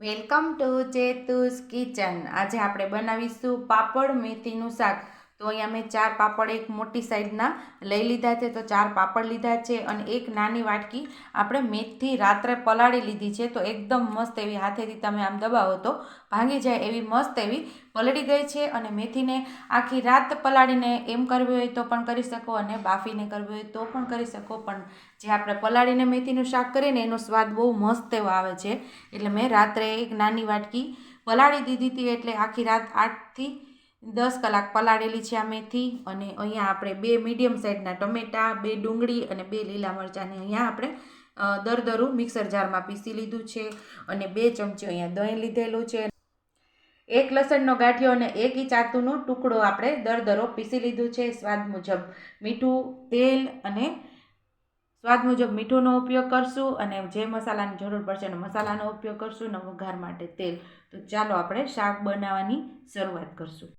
Welcome to ચેતુસ kitchen. આજે આપણે બનાવીશું પાપડ મેથીનું શાક. તો અહીંયા મેં ચાર પાપડ એક મોટી સાઈઝના લઈ લીધા છે, તો ચાર પાપડ લીધા છે અને એક નાની વાટકી આપણે મેથી રાત્રે પલાળી લીધી છે, તો એકદમ મસ્ત એવી હાથેથી તમે આમ દબાવો તો ભાંગી જાય એવી મસ્ત એવી પલળી ગઈ છે અને મેથીને આખી રાત પલાળીને એમ કરવી હોય તો પણ કરી શકો અને બાફીને કરવી હોય તો પણ કરી શકો, પણ જે આપણે પલાળીને મેથીનું શાક કરીએ ને એનો સ્વાદ બહુ મસ્ત એવો આવે છે. એટલે મેં રાત્રે એક નાની વાટકી પલાળી દીધી હતી એટલે આખી રાત આઠથી દસ કલાક પલાળેલી છે આ મેથી અને અહીંયા આપણે બે મીડિયમ સાઇઝના ટમેટાં, બે ડુંગળી અને બે લીલા મરચાંને અહીંયા આપણે દરદરું મિક્સર જારમાં પીસી લીધું છે અને બે ચમચી અહીંયા દહીં લીધેલું છે. એક લસણનો ગાંઠિયો અને એક ઇંચ આદુનો ટુકડો આપણે દરદરો પીસી લીધું છે. સ્વાદ મુજબ મીઠું, તેલ અને સ્વાદ મુજબ મીઠુંનો ઉપયોગ કરશું અને જે મસાલાની જરૂર પડશે એનો મસાલાનો ઉપયોગ કરશું અને વઘાર માટે તેલ. તો ચાલો આપણે શાક બનાવવાની શરૂઆત કરશું.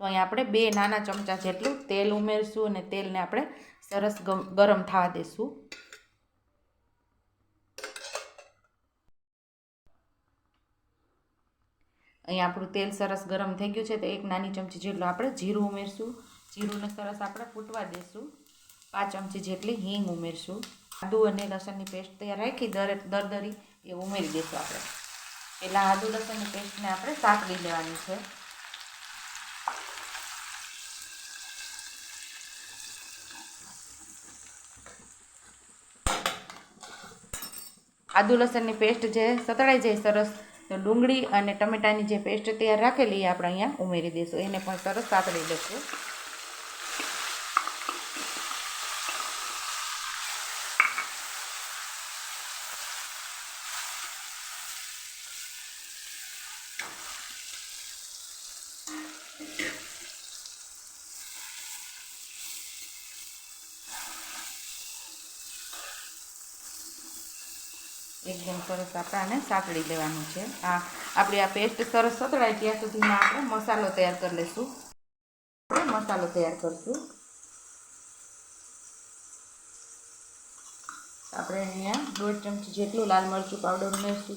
તો અહીંયા આપણે બે નાના ચમચા જેટલું તેલ ઉમેરશું અને તેલને આપણે સરસ ગરમ થવા દેશું. અહીંયા આપણું તેલ સરસ ગરમ થઈ ગયું છે તો એક નાની ચમચી જેટલું આપણે જીરું ઉમેરશું. જીરુંને સરસ આપણે ફૂટવા દેશું. પાંચ ચમચી જેટલી હિંગ ઉમેરશું. આદુ અને લસણની પેસ્ટ તૈયાર રાખી દર, દરદરી એ ઉમેરી દઈશું આપણે. પહેલાં આદુ, લસણની પેસ્ટને આપણે સાતળી લેવાની છે. આદુ લસણની પેસ્ટ જે સતળાઈ જાય સરસ, તો ડુંગળી અને ટમેટાની જે પેસ્ટ તૈયાર રાખેલી એ આપણે અહીંયા ઉમેરી દઈશું. એને પણ સરસ સાતળી લઈશું. એકદમ સરસ આપણે આને સાંકળી લેવાનું છે. આ આપણી આ પેસ્ટ સરસ સતળાય ત્યાં સુધીમાં આપણે મસાલો તૈયાર કરી લઈશું. મસાલો તૈયાર કરશું. આપણે અહીંયા દોઢ ચમચી જેટલું લાલ મરચું પાવડર ઉમેરશું.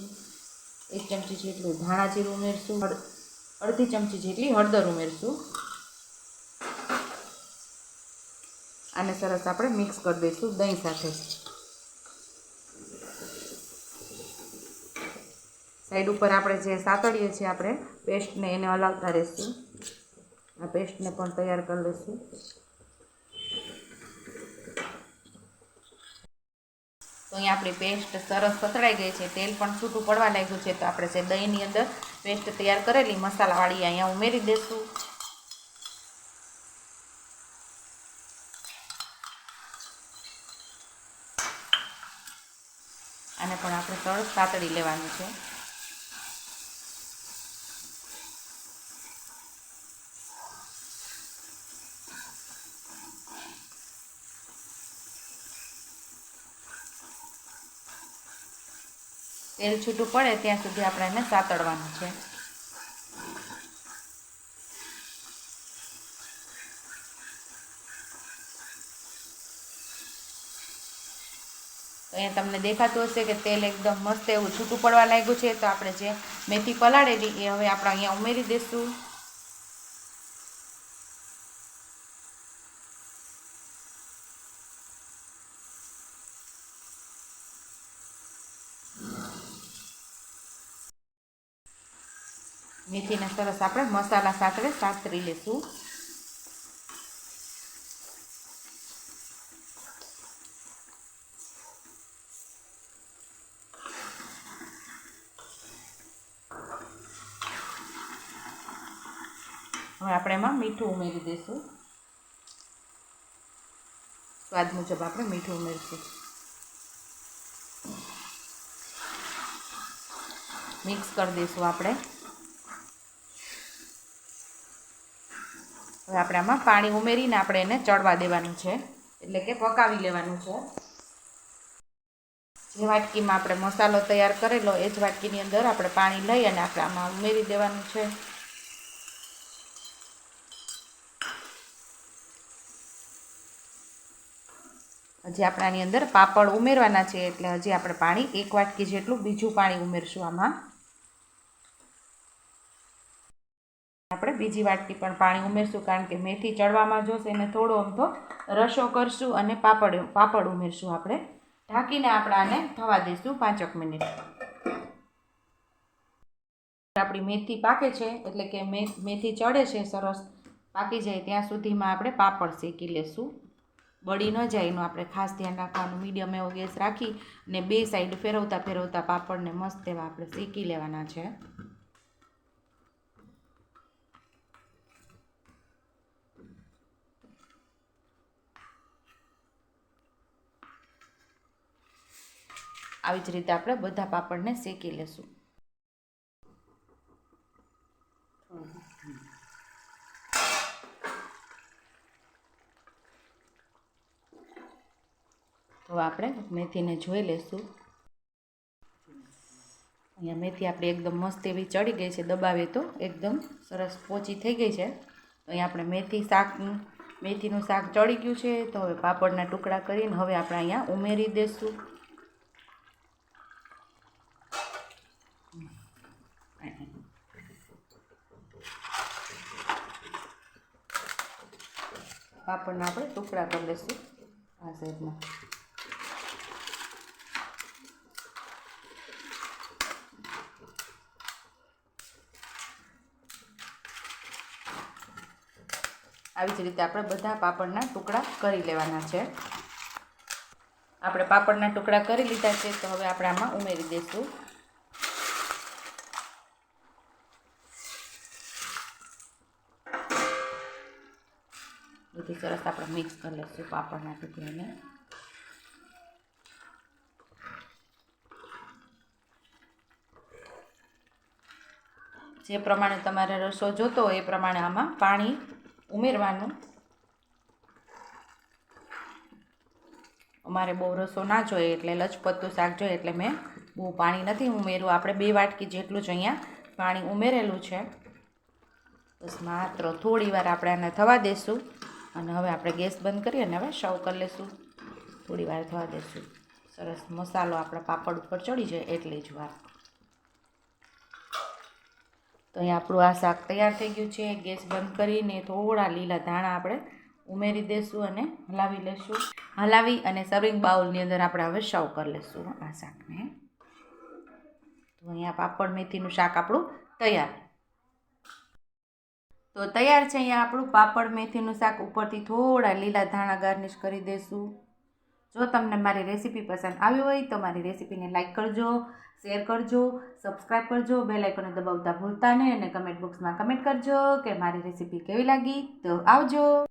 એક ચમચી જેટલું ધાણા જીરું ઉમેરશું. અડ- અડધી ચમચી જેટલી હળદર ઉમેરશું. આને સરસ આપણે મિક્સ કરી દઈશું દહીં સાથે. સાઈડ ઉપર આપણે જે સાતળીએ છીએ આપણે, પેસ્ટને એને હલાવતા રહીશું. આ પેસ્ટને પણ તૈયાર કરી લઈશું. તો અહીંયા આપણી પેસ્ટ સરસ સતળાઈ ગઈ છે. તેલ પણ છૂટું પડવા લાગ્યું છે. તો આપણે જે દહીંની અંદર પેસ્ટ તૈયાર કરેલી, મસાલાવાળી અહીંયા ઉમેરી દઈશું આને પણ આપણે સરસ સાતળી લેવાનું છે. તેલ છૂટું પડે ત્યાં સુધી આપણે એને સાતળવાનું છે. અહીંયા તમને દેખાતું હશે કે તેલ એકદમ મસ્ત એવું છૂટું પડવા લાગ્યું છે. તો આપણે જે મેથી પલાળેલી એ હવે આપણે અહીંયા ઉમેરી દઈશું મેથીને સરસ આપણે મસાલા સાથે સાતરી લઈશું હવે આપણે એમાં મીઠું ઉમેરી દઈશું સ્વાદ મુજબ આપણે મીઠું ઉમેરીશું મિક્સ કરી દઈશું આપણે હવે આપણે આમાં પાણી ઉમેરીને આપણે એને ચડવા દેવાનું છે. એટલે કે પકાવી લેવાનું છે. જે વાટકીમાં આપણે મસાલો તૈયાર કરેલો, એ જ વાટકીની અંદર આપણે પાણી લઈ અને આપણે આમાં ઉમેરી દેવાનું છે. હજી આપણે આની અંદર પાપડ ઉમેરવાના છે, એટલે હજી આપણે પાણી એક વાટકી જેટલું બીજું પાણી ઉમેરશું આમાં. આપણે બીજી વાટકી પણ પાણી ઉમેરશું કારણ કે મેથી ચડવામાં જોશે એને થોડો અમથો રસો કરશું અને પાપડ પાપડ ઉમેરશું આપણે. ઢાંકીને આપણે આને થવા દઈશું પાંચક મિનિટ. આપણી મેથી પાકે છે, એટલે કે મેથી ચડે છે સરસ. પાકી જાય ત્યાં સુધીમાં આપણે પાપડ શેકી લેશું. બળી ન જાય એનું આપણે ખાસ ધ્યાન રાખવાનું. મીડિયમ એવો ગેસ રાખી ને બે સાઈડ ફેરવતા ફેરવતા પાપડને મસ્ત એવા આપણે શેકી લેવાના છે. આવી જ રીતે આપણે બધા પાપડને શેકી લેશું. તો આપણે મેથીને જોઈ લેશું. અહીંયા મેથી આપણી એકદમ મસ્ત એવી ચડી ગઈ છે દબાવે તો એકદમ સરસ પોચી થઈ ગઈ છે. અહીંયા આપણે મેથી શાક, મેથીનું શાક ચડી ગયું છે. તો હવે પાપડના ટુકડા કરીને હવે આપણે અહીંયા ઉમેરી દઈશું પાપડના આપણે ટુકડા કરી લઈશું આ સાઈડના. આવી જ રીતે આપણે બધા પાપડના ટુકડા કરી લેવાના છે. આપણે પાપડના ટુકડા કરી લીધા છે, તો હવે આપણે આમાં ઉમેરી દઈશું. બધું સરસ આપણે મિક્સ કરી લઈશું પાપડના ટુકડાને જે પ્રમાણે તમારે રસો જોતો હોય એ પ્રમાણે આમાં પાણી ઉમેરવાનું. અમારે બહુ રસો ના જોઈએ એટલે લચપતતું શાક જોઈએ એટલે મેં બહુ પાણી નથી ઉમેર્યું. આપણે બે વાટકી જેટલું જ અહીંયા પાણી ઉમેરેલું છે. બસ માત્ર થોડી વાર આપણે આને થવા દઈશું અને હવે આપણે ગેસ બંધ કરીએ અને હવે સર્વ કરી લઈશું થોડી વાર થવા દઈશું સરસ મસાલો આપણા પાપડ ઉપર ચડી જાય એટલી જ વાર. તો અહીંયા આપણું આ શાક તૈયાર થઈ ગયું છે. ગેસ બંધ કરીને થોડા લીલા ધાણા આપણે ઉમેરી દઈશું અને હલાવી લઈશું હલાવી અને સર્વિંગ બાઉલની અંદર આપણે હવે સર્વ કરી લઈશું આ શાકને. તો અહીંયા પાપડ મેથીનું શાક આપણું તૈયાર. તો તૈયાર છે અહીંયા આપણું પાપડ, મેથીનું શાક ઉપરથી થોડા લીલા ધાણા ગાર્નિશ કરી દઈશું જો તમને મારી રેસીપી પસંદ આવી હોય તો મારી રેસીપીને લાઇક કરજો, શેર કરજો સબસ્ક્રાઈબ કરજો, બેલ આઇકોને દબાવતા ભૂલતા નહીં અને કમેન્ટ બોક્સમાં કમેન્ટ કરજો કે મારી રેસીપી કેવી લાગી. તો આવજો.